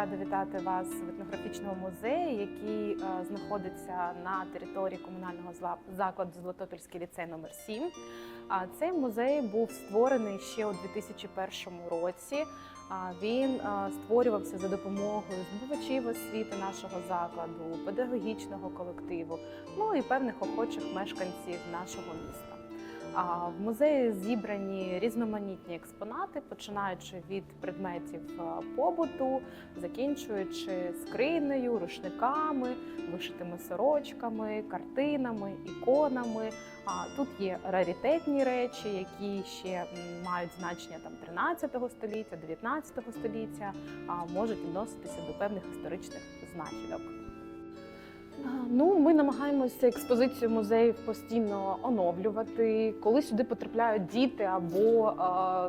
рада вітати вас в етнографічному музеї, який а, знаходиться на території комунального закладу Златопільський ліцей номер 7 А Цей музей був створений ще у 2001 році. Він а, створювався за допомогою здобувачів освіти нашого закладу, педагогічного колективу, ну і певних охочих мешканців нашого міста. А в музеї зібрані різноманітні експонати, починаючи від предметів побуту, закінчуючи скринею, рушниками, вишитими сорочками, картинами, іконами. А тут є раритетні речі, які ще мають значення там 13 століття, 19 століття, а можуть відноситися до певних історичних знахідок. А, Ну, ми намагаємося експозицію музеїв постійно оновлювати. Коли сюди потрапляють діти або е,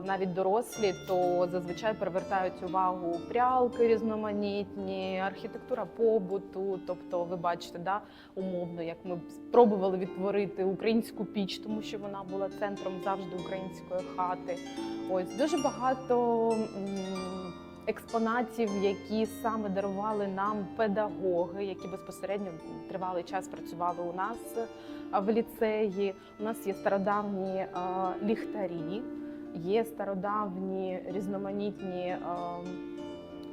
навіть дорослі, то зазвичай привертають увагу прялки різноманітні, архітектура побуту. Тобто, ви бачите, да, умовно, як ми спробували відтворити українську піч, тому що вона була центром завжди української хати. Ось дуже багато. м, експонатів, які саме дарували нам педагоги, які безпосередньо тривалий час працювали у нас в ліцеї. У нас є стародавні ліхтарі, є стародавні різноманітні.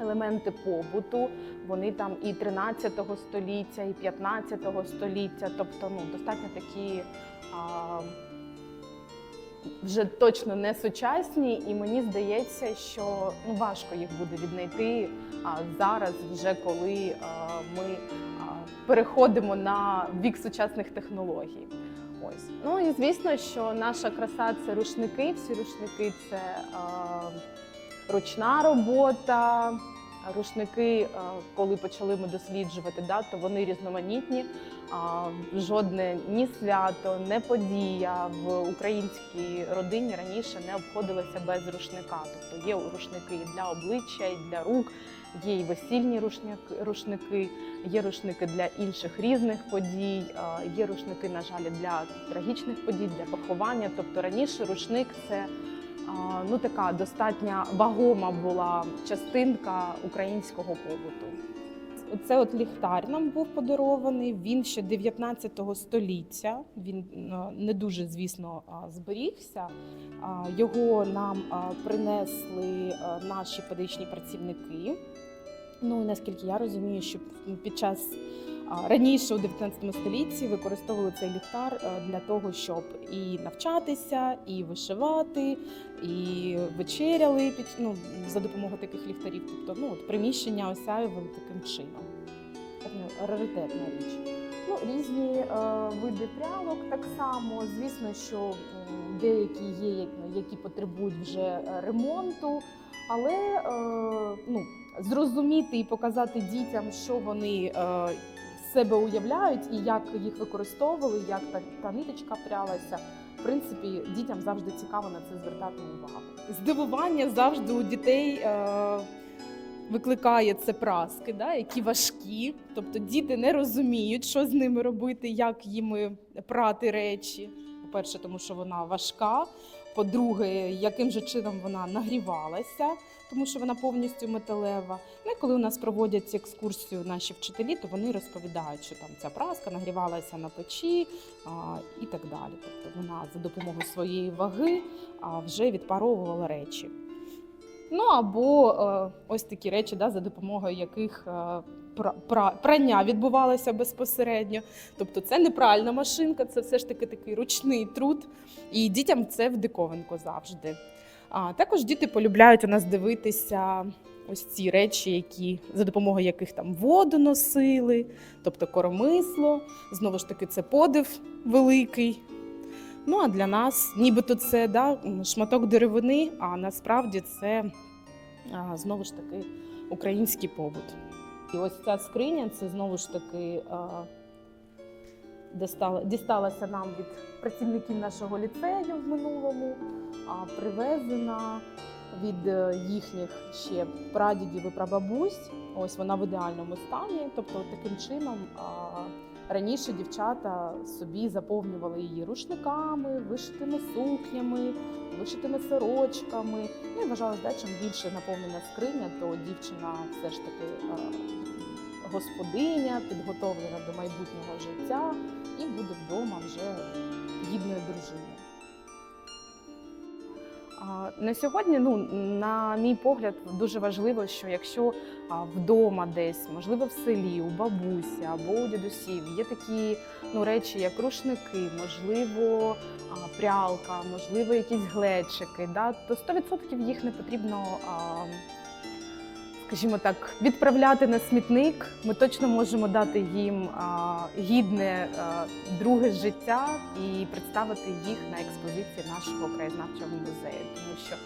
Елементи побуту, вони там і 13 століття, і 15 століття, тобто ну, достатньо такі а, вже точно не сучасні, і мені здається, що ну важко їх буде віднайти а, зараз, вже коли а, ми а, переходимо на вік сучасних технологій. Ось ну і звісно, що наша краса це рушники. Всі рушники це а, ручна робота. Рушники, коли почали ми досліджувати, да, то вони різноманітні. Жодне ні свято, не подія в українській родині раніше не обходилося без рушника. Тобто є рушники і для обличчя, і для рук, є і весільні рушники, є рушники для інших різних подій, є рушники, на жаль, для трагічних подій, для поховання. Тобто раніше рушник це ну така достатньо вагома була частинка українського побуту. Це от ліхтар нам був подарований. Він ще 19 століття. Він е, не дуже, звісно, зберігся. Його нам принесли е, наші педагогічні працівники. Ну і наскільки я розумію, що під час раніше у 19 столітті використовували цей ліхтар е, для того, щоб і навчатися, і вишивати, і вечеряли під ну, за допомогою таких ліхтарів. Тобто, ну от приміщення осяювали таким чином. Раритетна річ. Ну, різні е, види прялок так само. Звісно, що деякі є, як- які потребують вже е, ремонту, але е, ну, зрозуміти і показати дітям, що вони е, себе уявляють і як їх використовували, як та, та ниточка прялася. В принципі, дітям завжди цікаво на це звертати увагу. Здивування завжди у дітей. Е, Викликає це праски, да, які важкі. Тобто діти не розуміють, що з ними робити, як їм прати речі. По-перше, тому що вона важка. По-друге, яким же чином вона нагрівалася, тому що вона повністю металева. Ну коли у нас проводять екскурсію наші вчителі, то вони розповідають, що там ця праска нагрівалася на печі а, і так далі. Тобто вона за допомогою своєї ваги а, вже відпаровувала речі. Ну або е, ось такі речі, да, за допомогою яких е, пра- пра- прання відбувалося безпосередньо. Тобто це не машинка, це все ж таки такий ручний труд. І дітям це в диковинку завжди. А також діти полюбляють у нас дивитися ось ці речі, які за допомогою яких там воду носили, тобто коромисло. Знову ж таки, це подив великий. Ну а для нас, нібито це да, шматок деревини, а насправді це знову ж таки український побут. І ось ця скриня це знову ж таки дісталася нам від працівників нашого ліцею в минулому, а, привезена від е, їхніх ще прадідів і прабабусь. Ось вона в ідеальному стані. Тобто, таким чином раніше дівчата собі заповнювали її рушниками, вишитими сукнями, вишитими сорочками. Ну і вважалось, да, чим більше наповнена скриня, то дівчина все ж таки е, господиня, підготовлена до майбутнього життя і буде вдома вже гідною дружиною. На сьогодні, ну на мій погляд, дуже важливо, що якщо вдома десь, можливо, в селі, у бабусі або у дідусів є такі ну, речі, як рушники, можливо, прялка, можливо, якісь глечики, да, то 100% їх не потрібно. Скажімо так, відправляти на смітник, ми точно можемо дати їм гідне друге життя і представити їх на експозиції нашого краєзнавчого музею. Тому що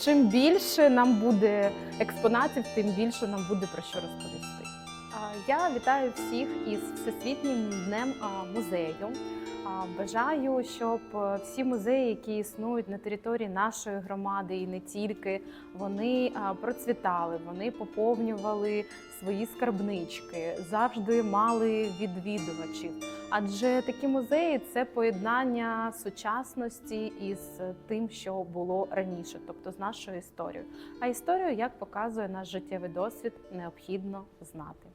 чим більше нам буде експонатів, тим більше нам буде про що розповісти. Я вітаю всіх із Всесвітнім днем музею. Бажаю, щоб е, всі музеї, які існують на території нашої громади, і не тільки, вони процвітали, вони поповнювали свої скарбнички, завжди мали відвідувачів. Адже такі музеї це поєднання сучасності із тим, що було раніше, тобто з нашою історією. А історію, як показує наш життєвий досвід, необхідно знати.